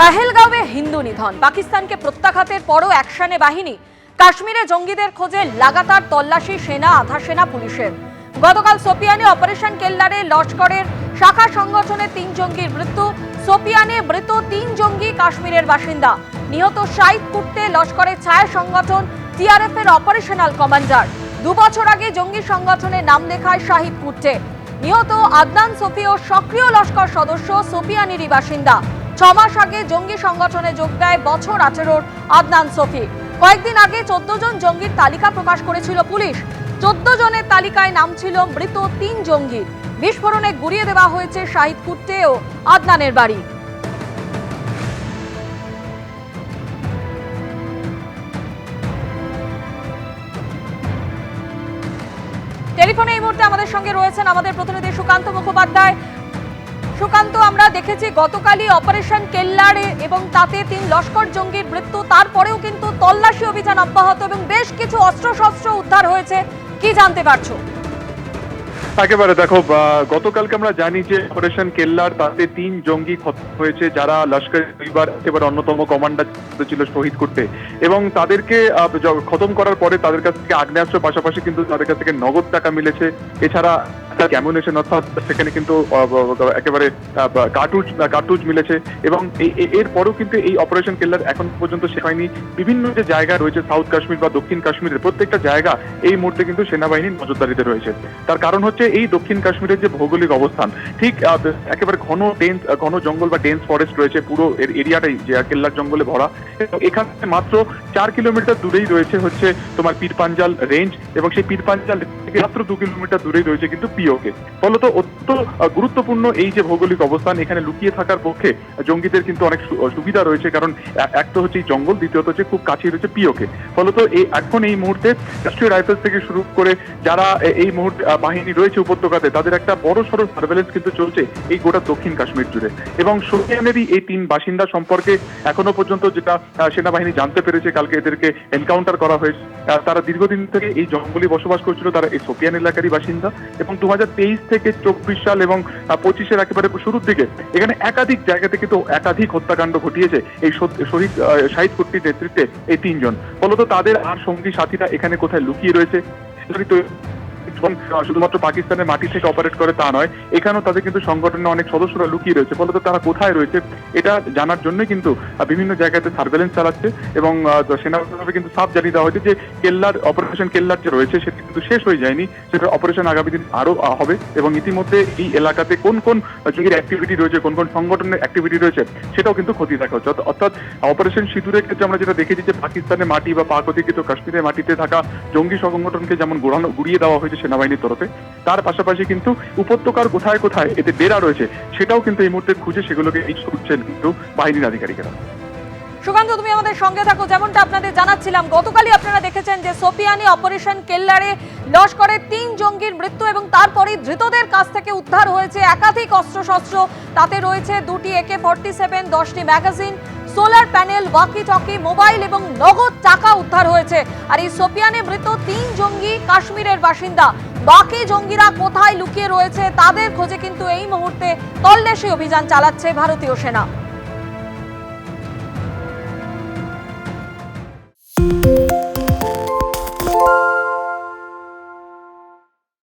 পেহেলগাঁওয়ে হিন্দু নিধন। পাকিস্তানকে প্রত্যাঘাতের পরও অ্যাকশনে বাহিনী। কাশ্মীরে জঙ্গিদের খোঁজে লাগাতার তল্লাশি সেনা, আধা সেনা পুলিশের। গতকাল সোপিয়ানে অপারেশন কেল্লারে লস্করের শাখা সংগঠনের তিন জঙ্গির মৃত্যু। সোপিয়ানে মৃত তিন জঙ্গি কাশ্মীরের বাসিন্দা। নিহত শাইদ কুট্টে লস্করের ছায়া সংগঠন টিআরএফ এর অপারেশনাল কমান্ডার। দু বছর আগে জঙ্গি সংগঠনের নাম লেখায় শাহিদ কুট্টে। নিহত আদনান সফি ও সক্রিয় লস্কর সদস্য সোপিয়ানেরই বাসিন্দা। ছ মাস আগে জঙ্গি সংগঠনে যোগ দেয় বছর আঠেরোর আদনান সফি। কয়েকদিন আগে চোদ্দ জন জঙ্গির তালিকা প্রকাশ করেছিল পুলিশ। চোদ্দ জনের তালিকায় নাম ছিল মৃত তিন জঙ্গির বিস্ফোরণে গুড়িয়ে দেওয়া হয়েছে শাহিদ কুট্টে ও আদনানের বাড়ি। টেলিফোনে এই মুহূর্তে আমাদের সঙ্গে রয়েছেন আমাদের প্রতিনিধি সুকান্ত মুখোপাধ্যায়। সুকান্ত, আমরা দেখেছি গতকালই অপারেশন কেল্লারে এবং তাতে তিন লস্কর জঙ্গির মৃত্যু, তারপরেও কিন্তু তল্লাশি অভিযান অব্যাহত এবং বেশ কিছু অস্ত্রশস্ত্র উদ্ধার হয়েছে। কি জানতে পারছ? একেবারে দেখো গতকালকে আমরা জানি যে অপারেশন কেল্লার তাতে তিন জঙ্গি হয়েছে যারা লস্কর দুইবার একেবারে অন্যতম কমান্ডার ছিল শহীদ করতে। এবং তাদেরকে খতম করার পরে তাদের কাছ থেকে আগ্নেয়াস্ত্র, পাশাপাশি কিন্তু তাদের কাছ থেকে নগদ টাকা মিলেছে। এছাড়া ক্যামুনেশন অর্থাৎ সেখানে কিন্তু একেবারে কার্টুজ কার্টুজ মিলেছে এবং এই- এরপরেও কিন্তু এই অপারেশন কেল্লার এখন পর্যন্ত শেষ হয়নি বিভিন্ন যে জায়গা রয়েছে সাউথ কাশ্মীর বা দক্ষিণ কাশ্মীরের প্রত্যেকটা জায়গা এই মুহূর্তে কিন্তু সেনাবাহিনীর নজরদারিতে রয়েছে। তার কারণ হচ্ছে এই দক্ষিণ কাশ্মীরের যে ভৌগোলিক অবস্থান, ঠিক একেবারে ঘন ডেন্স ঘন জঙ্গল বা ডেন্স ফরেস্ট রয়েছে, পুরো এর এরিয়াটাই যে কেল্লার জঙ্গলে ভরা। এখানে মাত্র চার কিলোমিটার দূরেই রয়েছে হচ্ছে তোমার পীরপাঞ্জাল রেঞ্জ এবং সেই পীরপাঞ্জাল থেকে মাত্র দু কিলোমিটার দূরেই রয়েছে কিন্তু পিওকে। ফলত অত্যন্ত গুরুত্বপূর্ণ এই যে ভৌগোলিক অবস্থান এখানে লুকিয়ে থাকার পক্ষে জঙ্গিদের কিন্তু অনেক সুবিধা রয়েছে কারণ এক তো হচ্ছে এই জঙ্গল, দ্বিতীয়ত হচ্ছে খুব কাছেই রয়েছে পিওকে। ফলত এই এখন এই মুহূর্তে রাষ্ট্রীয় রাইফেলস থেকে শুরু করে যারা এই মুহূর্তে বাহিনী রয়েছে উপত্যকাতে, তাদের একটা বড় সড়ো সার্ভেলেন্স কিন্তু চলছে এই গোটা দক্ষিণ কাশ্মীর জুড়ে। এবং সোফিয়ানেরই এই তিন বাসিন্দা সম্পর্কে এখনও পর্যন্ত যেটা সেনাবাহিনী জানতে পেরেছে, কালকে এদেরকে এনকাউন্টার করা হয়েছে। তারা দীর্ঘদিন থেকে এই জঙ্গলে বসবাস করছিল, তারা সোফিয়ান এলাকারই বাসিন্দা এবং দু হাজার তেইশ থেকে চব্বিশ সাল এবং পঁচিশের একেবারে শুরুর দিকে এখানে একাধিক জায়গা থেকে তো একাধিক হত্যাকাণ্ড ঘটিয়েছে। এই শহীদ শাহিদ কুট্টির নেতৃত্বে এই তিনজন। ফলত তাদের আর সঙ্গী সাথীরা এখানে কোথায় লুকিয়ে রয়েছে? এবং শুধুমাত্র পাকিস্তানের মাটি থেকে অপারেট করে তা নয়, এখানেও তাদের কিন্তু সংগঠনের অনেক সদস্যরা লুকিয়ে রয়েছে, ফলত তারা কোথায় রয়েছে, এটা জানার জন্যই কিন্তু বিভিন্ন জায়গাতে সার্ভেলেন্স চালাচ্ছে এবং সেনাভাবে কিন্তু সাফ জানিয়ে দেওয়া হয়েছে যে কেল্লার অপারেশন কেল্লার যে রয়েছে, সেটা কিন্তু শেষ হয়ে যায়নি, সেটা অপারেশন আগামী দিন আরও হবে এবং ইতিমধ্যে এই এলাকাতে কোন কোন জঙ্গির অ্যাক্টিভিটি রয়েছে, কোন কোন সংগঠনের অ্যাক্টিভিটি রয়েছে, সেটাও কিন্তু খতিয়ে দেখা হচ্ছে। অর্থাৎ- অর্থাৎ অপারেশন সিঁদুরের ক্ষেত্রে আমরা যেটা দেখেছি যে পাকিস্তানের মাটি বা পাক অধিকৃত কাশ্মীরের মাটিতে থাকা জঙ্গি সংগঠনকে যেমন গোড়ানো, গুড়িয়ে দেওয়া হয়েছে সেনাবাহিনীর তরফে। তার পাশাপাশি কিন্তু উপত্যকার কোথায় কোথায় এতে ডেরা রয়েছে, সেটাও কিন্তু এই মুহূর্তে খুঁজে সেগুলোকে এই করছেন কিন্তু বাহিনীর আধিকারিকেরা। সুকান্ত, তুমি আমাদের সঙ্গে থাকো। যেমনটা আপনাদের জানাচ্ছিলাম, গতকালই আপনারা দেখেছেন যে সোপিয়ানি অপারেশন কেল্লারে লস্করের তিন জঙ্গির মৃত্যু এবং তারপরেই ধৃতদের কাছ থেকে উদ্ধার হয়েছে একাধিক অস্ত্রশস্ত্র। তাতে রয়েছে দুটি একে ফর্টি সেভেন, দশটি magazine. Solar panel walkie talkie mobile এবং নগদ টাকা উদ্ধার হয়েছে। আর এই সোপিয়ানে মৃত তিন জঙ্গি কাশ্মীরের বাসিন্দা। বাকি জঙ্গিরা কোথায় লুকিয়ে রয়েছে তাদের খোঁজে কিন্তু এই মুহূর্তে তল্লাশি অভিযান চালাচ্ছে ভারতীয় সেনা।